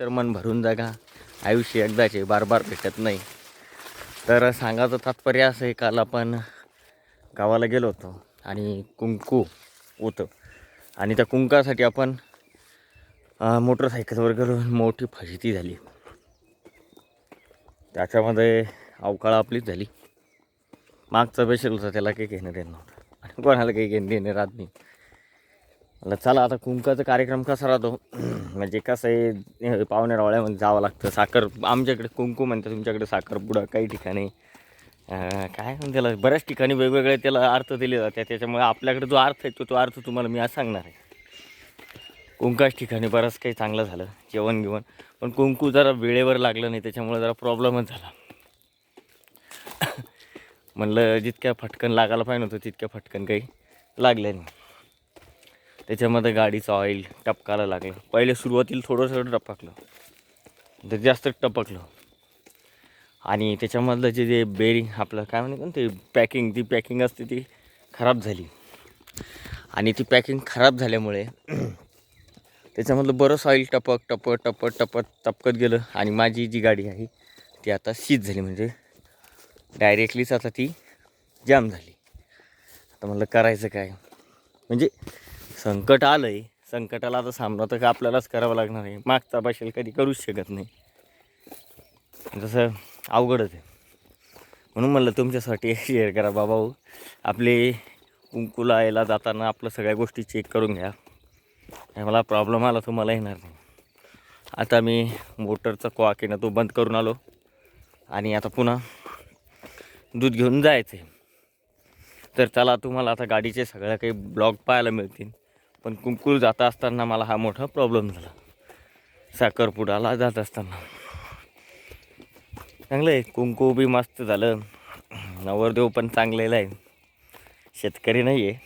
तर मन भरून जागा. आयुष्य एकदाचे बार बार भेटत नाही. तर सांगायचं तात्पर्य असं आहे काल आपण गावाला गेलो होतो आणि कुंकू होतं. आणि त्या कुंकासाठी आपण मोटरसायकलवर गेलो मोठी फजिती झाली. त्याच्यामध्ये अवकाळ आपलीच झाली. मागचा बेशल होता त्याला काही घेणं देणं नव्हतं. आणि कोणाला काही घेणं देणं राहत नाही. म्हणलं चला आता कुंकाचा कार्यक्रम कसा राहतो? म्हणजे कसं आहे पाहुण्या रावळ्यामध्ये जावं लागतं. साखर आमच्याकडे कुंकू म्हणतात तुमच्याकडे साखरपुडा काही ठिकाणी. काय म्हणते त्याला बऱ्याच ठिकाणी वेगवेगळे त्याला अर्थ दिले जातात. त्याच्यामुळे आपल्याकडे जो अर्थ आहे तो तो अर्थ तुम्हाला मी आज सांगणार आहे. कुंकाच ठिकाणी बरंच काही चांगलं झालं जेवण गिवण पण कुंकू जरा वेळेवर लागलं नाही त्याच्यामुळे जरा प्रॉब्लेमच झाला. म्हणलं जितक्या फटकन लागायला पाहिजे होतं तितक्या फटकन काही लागलं नाही. त्याच्यामध्ये गाडीचं ऑइल टपकायला लागलं. पहिले सुरुवातीला थोडंसं टपकलं. तर जास्त टपकलं. आणि त्याच्यामधलं जे जे बेरिंग आपलं काय म्हणतो ते? पॅकिंग ती पॅकिंग असते ती खराब झाली. आणि ती पॅकिंग खराब झाल्यामुळे त्याच्यामधलं बरंच ऑइल टपक टपक टपक टपक टपकत गेलं. आणि माझी जी गाडी आहे ती आता शीत झाली. म्हणजे डायरेक्टलीच आता ती जाम झाली. आता म्हटलं करायचं काय? म्हणजे संकट आलं आहे संकटाला आता सामना तर आपल्यालाच करावं लागणार आहे. मागचा बसेल कधी करूच शकत नाही. जसं अवघडच आहे. म्हणून म्हणलं तुमच्यासाठी शेअर करा बाबा हो. आपले कुंकुला यायला जाताना आपलं सगळ्या गोष्टी चेक करून घ्या. मला प्रॉब्लेम आला तो मला येणार नाही. आता मी मोटरचा कॉक आहे ना तो बंद करून आलो. आणि आता पुन्हा दूध घेऊन जायचं आहे तर चला तुम्हाला आता गाडीचे सगळ्या काही ब्लॉग पाहायला मिळतील. पण कुंकुल जात असताना मला हा मोठा प्रॉब्लेम झाला. साखरपुडाला जात असताना. चांगलं आहे. कुंकू बी मस्त झालं. नवरदेव पण चांगलेला आहे. शेतकरी नाही आहे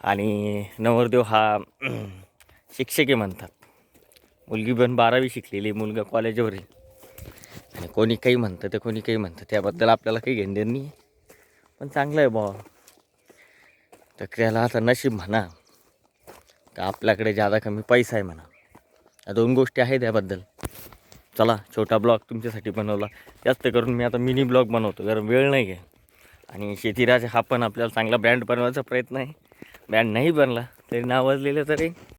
आणि नवरदेव हा शिक्षके म्हणतात. मुलगी पण बारावी शिकलेली आहे, मुलगा कॉलेजवर आहे. आणि कोणी काही म्हणतं ते कोणी काही म्हणतं. त्याबद्दल आपल्याला काही घेणं नाही पण चांगलं आहे बा तर त्याला आता नशीब म्हणा. का आपल्याकडे जादा कमी पैसा आहे म्हणा. या दोन गोष्टी आहेत त्याबद्दल चला छोटा ब्लॉग तुमच्यासाठी बनवला. जास्त करून मी आता मिनी ब्लॉग बनवतो कारण वेळ नाही आहे. आणि शेतीराज हा पण आपल्याला चांगला ब्रँड बनवायचा प्रयत्न आहे. ब्रँड नाही बनला तरी नावाजलेलं तरी.